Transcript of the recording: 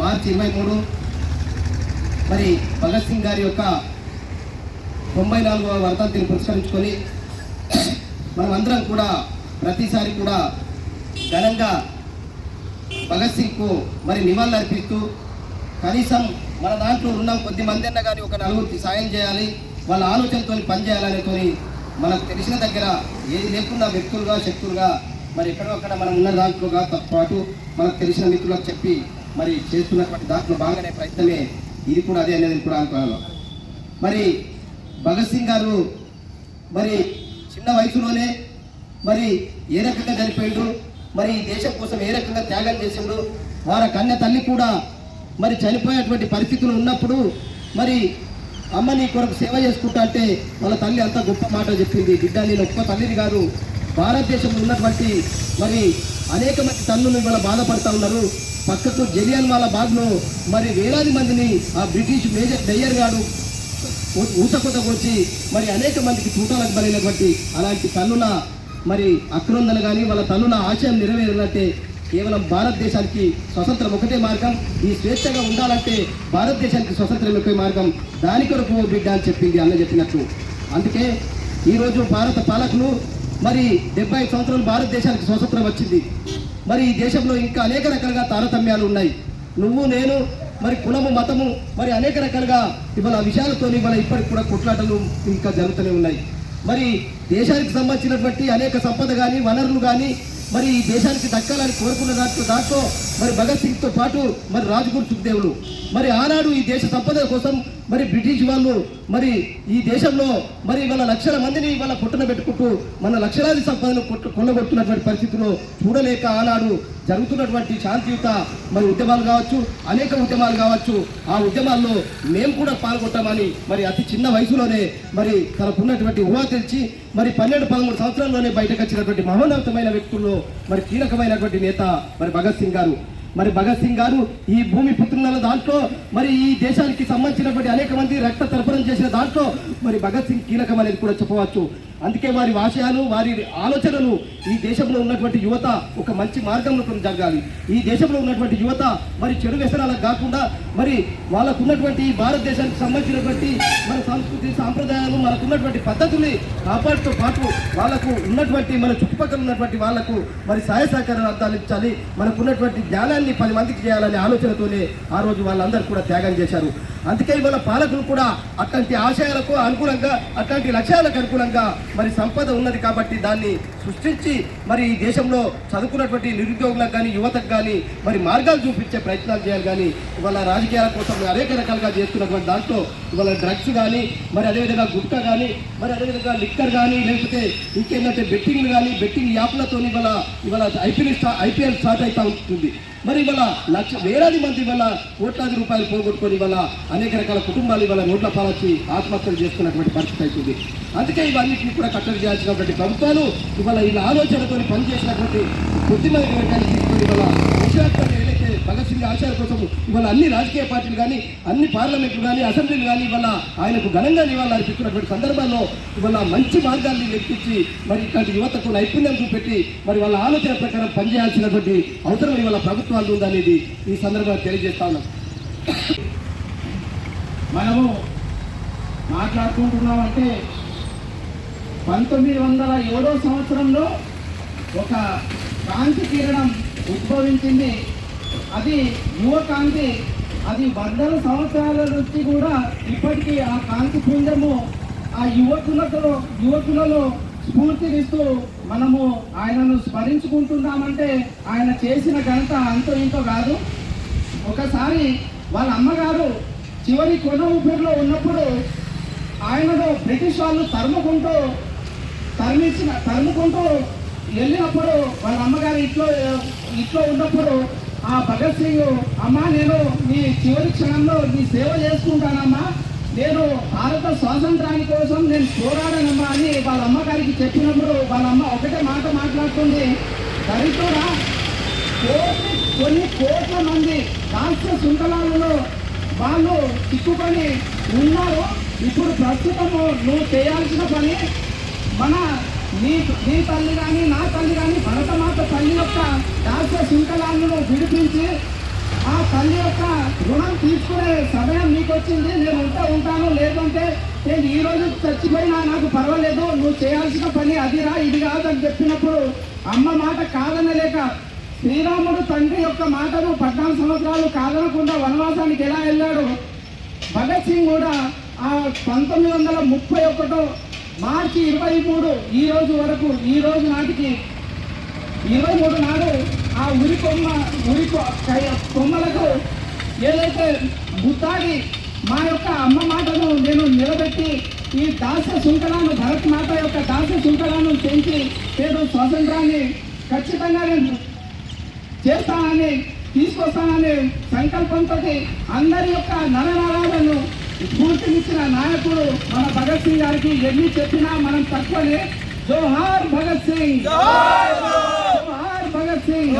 మార్చి ఇరవై మూడు. మరి భగత్ సింగ్ గారి యొక్క తొంభై నాలుగవ వర్ధంతిని పురస్కరించుకొని మనం అందరం కూడా ప్రతిసారి కూడా ఘనంగా భగత్ సింగ్కు మరి నివాళులు అర్పిస్తూ కనీసం మన దాంట్లో ఉన్న కొద్ది మంది అన్న కానీ ఒక నలుగురికి సాయం చేయాలి వాళ్ళ ఆలోచనతో పనిచేయాలనేతో మనకు తెలిసిన దగ్గర ఏది లేకుండా వ్యక్తులుగా శక్తులుగా మరి ఎక్కడో అక్కడ మనం ఉన్న దాంట్లోగా పాటు మనకు తెలిసిన మిత్రులకు చెప్పి మరి చేస్తున్నటువంటి దాంట్లో బాగానే ప్రయత్నమే ఇది కూడా అదే అనేది కూడా అనుకున్నాను. మరి భగత్ సింగ్ గారు మరి చిన్న వయసులోనే మరి ఏ రకంగా చనిపోయిండు మరి ఈ దేశం కోసం ఏ రకంగా త్యాగం చేసిండు వారి కన్య తల్లి కూడా మరి చనిపోయేటువంటి పరిస్థితులు ఉన్నప్పుడు మరి అమ్మ నీ కొరకు సేవ చేసుకుంటా అంటే వాళ్ళ తల్లి అంత గొప్ప మాట చెప్పింది. బిడ్డ నేను ఒక్క తల్లిని కాదు భారతదేశంలో ఉన్నటువంటి మరి అనేక మంది తల్లులు ఇవాళ బాధపడతా ఉన్నారు. పక్కకు జలియన్ వాళ్ళ బాగ్లో మరి వేలాది మందిని ఆ బ్రిటిష్ మేజర్ మేయర్ గారు ఊసకొతకు వచ్చి మరి అనేక మందికి చూటాలకు బలైనటువంటి అలాంటి తల్లుల మరి అక్రందన కానీ వాళ్ళ తల్లుల ఆశయం నెరవేరినట్టే కేవలం భారతదేశానికి స్వతంత్రం ఒకటే మార్గం. ఈ స్వేచ్ఛగా ఉండాలంటే భారతదేశానికి స్వతంత్రం ఒకే మార్గం. దాని కొరకు బిడ్డ అని చెప్పింది అన్న చెప్పినట్లు అందుకే ఈరోజు భారత పాలకులు మరి డెబ్బై సంవత్సరాలు భారతదేశానికి స్వతంత్రం వచ్చింది. మరి ఈ దేశంలో ఇంకా అనేక రకాలుగా తారతమ్యాలు ఉన్నాయి. నువ్వు నేను మరి కులము మతము మరి అనేక రకాలుగా ఇవాళ విషయాలతో ఇవాళ ఇప్పటికి కూడా కొట్లాటలు ఇంకా జరుగుతూనే ఉన్నాయి. మరి దేశానికి సంబంధించినటువంటి అనేక సంపద కానీ వనరులు కానీ మరి ఈ దేశానికి దక్కాలని కోరుకున్న దాంట్లో దాంట్లో మరి భగత్ సింగ్తో పాటు మరి రాజ్గురు సుఖదేవులు. మరి ఆనాడు ఈ దేశ సంపద కోసం మరి బ్రిటిష్ వాళ్ళు మరి ఈ దేశంలో మరి వాళ్ళ లక్షల మందిని వాళ్ళ పుట్టన పెట్టుకుంటూ మన లక్షలాది సంపదను కొట్టు- కొల్లగొడుతున్నటువంటి పరిస్థితుల్లో చూడలేక ఆనాడు జరుగుతున్నటువంటి శాంతియుత మరి ఉద్యమాలు కావచ్చు అనేక ఉద్యమాలు కావచ్చు ఆ ఉద్యమాల్లో మేము కూడా పాల్గొంటామని మరి అతి చిన్న వయసులోనే మరి తనకున్నటువంటి ఊహ తెలిసి మరి పన్నెండు పదమూడు సంవత్సరాల్లోనే బయటకు వచ్చినటువంటి మహోన్నతమైన వ్యక్తుల్లో మరి కీలకమైనటువంటి నేత మరి భగత్ సింగ్ గారు. మరి భగత్ సింగ్ గారు ఈ భూమి పుత్రుల దాంట్లో మరి ఈ దేశానికి సంబంధించినటువంటి అనేక మంది రక్త తర్పణం చేసిన దాంట్లో మరి భగత్ సింగ్ కీలకం అనేది కూడా చెప్పవచ్చు. అందుకే వారి ఆశయాలు వారి ఆలోచనలు ఈ దేశంలో ఉన్నటువంటి యువత ఒక మంచి మార్గంలో కొన్ని జరగాలి ఈ దేశంలో ఉన్నటువంటి యువత మరి చెడు వ్యసనాలకు కాకుండా మరి వాళ్ళకు ఉన్నటువంటి ఈ భారతదేశానికి సంబంధించినటువంటి మన సంస్కృతి సాంప్రదాయాలు మనకు ఉన్నటువంటి పద్ధతుల్ని కాపాడుతూ పాటు వాళ్ళకు ఉన్నటువంటి మన చుట్టుపక్కల ఉన్నటువంటి వాళ్ళకు మరి సహాయ సహకారాలు అందించాలి. మనకు ఉన్నటువంటి జ్ఞానాన్ని పది మందికి చేయాలనే ఆలోచనతోనే ఆ రోజు వాళ్ళందరూ కూడా త్యాగం చేశారు. అందుకే ఇవాళ పాలకులు కూడా అట్లాంటి ఆశయాలకు అనుగుణంగా అట్లాంటి లక్ష్యాలకు అనుగుణంగా మరి సంపద ఉన్నది కాబట్టి దాన్ని సృష్టించి మరి ఈ దేశంలో చదువుకున్నటువంటి నిరుద్యోగులకు కానీ యువతకు కానీ మరి మార్గాలు చూపించే ప్రయత్నాలు చేయాలి కానీ ఇవాళ రాజకీయాల కోసం అనేక రకాలుగా చేస్తున్నటువంటి దాంట్లో ఇవాళ డ్రగ్స్ కానీ మరి అదేవిధంగా గుట్కా కానీ మరి అదేవిధంగా లిక్కర్ కానీ లేకపోతే ఇంకేంటంటే బెట్టింగ్లు కానీ బెట్టింగ్ యాప్లతో ఇవాళ ఇవాళ ఐపీఎల్ స్టా ఐపీఎల్ స్టార్ట్ అవుతూ ఉంటుంది. మరి ఇవాళ లక్ష వేలాది మంది ఇవాళ కోట్లాది రూపాయలు పోగొట్టుకొని ఇవాళ అనేక రకాల కుటుంబాలు ఇవాళ రోడ్ల పాలొచ్చి ఆత్మహత్యలు చేసుకున్నటువంటి పరిస్థితి అవుతుంది. అందుకే ఇవన్నింటినీ కూడా కట్టడి చేయాల్సినటువంటి ప్రభుత్వాలు ఇవాళ ఇలా ఆలోచనతో పనిచేసినటువంటి బుద్ధిమంది వర్గాన్ని తీసుకుని ఇవాళ విశాఖపట్నం ఏదైతే భగత్ సింగ్ ఆశయాల కోసం ఇవాళ అన్ని రాజకీయ పార్టీలు కానీ అన్ని పార్లమెంట్లు కానీ అసెంబ్లీలు కానీ ఇవాళ ఆయనకు ఘనంగా నివాళులు అర్పిస్తున్నటువంటి సందర్భాల్లో ఇవాళ మంచి మార్గాల్ని లెక్కించి మరి ఇట్లాంటి యువతకు నైపుణ్యం చూపెట్టి మరి వాళ్ళ ఆలోచన ప్రకారం పనిచేయాల్సినటువంటి అవసరం ఇవాళ ప్రభుత్వాలు ఉందనేది ఈ సందర్భంగా తెలియజేస్తా ఉన్నాం. మనము మాట్లాడుకుంటున్నామంటే పంతొమ్మిది వందల ఏడో సంవత్సరంలో ఒక కాంతి కిరణం ఉద్భవించింది. అది యువ కాంతి అది వందల సంవత్సరాల నుంచి కూడా ఇప్పటికీ ఆ కాంతి పుంజము ఆ యువకులతో యువకులలో స్ఫూర్తినిస్తూ మనము ఆయనను స్మరించుకుంటున్నామంటే ఆయన చేసిన ఘనత అంతో ఇంతో కాదు. ఒకసారి వాళ్ళ అమ్మగారు చివరి కొన ఊపిరిలో ఉన్నప్పుడు ఆయనలో బ్రిటిష్ వాళ్ళు తరుముకుంటూ తరిమించిన తరుముకుంటూ వెళ్ళినప్పుడు వాళ్ళ అమ్మగారు ఇంట్లో ఇంట్లో ఉన్నప్పుడు ఆ భగత్ సింగ్ అమ్మా నేను నీ చివరి క్షణంలో నీ సేవ చేసుకుంటానమ్మా. నేను భారత స్వాతంత్రాని కోసం నేను పోరాడనమ్మా అని వాళ్ళ అమ్మగారికి చెప్పినప్పుడు వాళ్ళ అమ్మ ఒకటే మాట మాట్లాడుతుంది. దరిద్రుడా కోటి కొన్ని కోట్ల మంది రాష్ట్ర సుంకలాలలో వాళ్ళు చిక్కుకొని ఉన్నారు. ఇప్పుడు ప్రస్తుతము నువ్వు చేయాల్సిన పని మన నీ నీ తల్లి కానీ నా తల్లి కానీ భరతమాత తల్లి యొక్క రాష్ట్ర శృంఖలాలను విడిపించి ఆ తల్లి యొక్క రుణం తీసుకునే సమయం నీకు వచ్చింది నేను ఉంటా ఉంటాను లేదంటే నేను ఈ రోజు చచ్చిపోయినా నాకు పర్వాలేదు. నువ్వు చేయాల్సిన పని అదిరా ఇది కాదని చెప్పినప్పుడు అమ్మ మాట కాదనలేక శ్రీరాముడు తండ్రి యొక్క మాటను పద్నాలుగు సంవత్సరాలు కాదనకుండా వనవాసానికి ఎలా వెళ్ళాడు? భగత్ సింగ్ కూడా ఆ పంతొమ్మిది వందల ముప్పై ఒకటో మార్చి ఇరవై మూడు ఈ రోజు వరకు ఈ రోజు నాటికి ఇరవై మూడు నాడు ఆ ఉరి కొమ్మ ఉరి కొమ్మలకు ఏదైతే గుత్తాడి మా యొక్క అమ్మ మాటను నేను నిలబెట్టి ఈ దాస శృంఖలాను భరత్ మాత యొక్క దాస శృంఖలాను పెంచి నేను స్వాతంత్రాన్ని ఖచ్చితంగా నేను చేస్తానని తీసుకొస్తానని సంకల్పంతో అందరి యొక్క నరనరాలను స్ఫూర్తినిచ్చిన నాయకుడు మన భగత్ సింగ్ గారికి ఎన్ని చెప్పినా మనం తక్కువనే. జోహార్ భగత్ సింగ్. జోహార్ భగత్ సింగ్.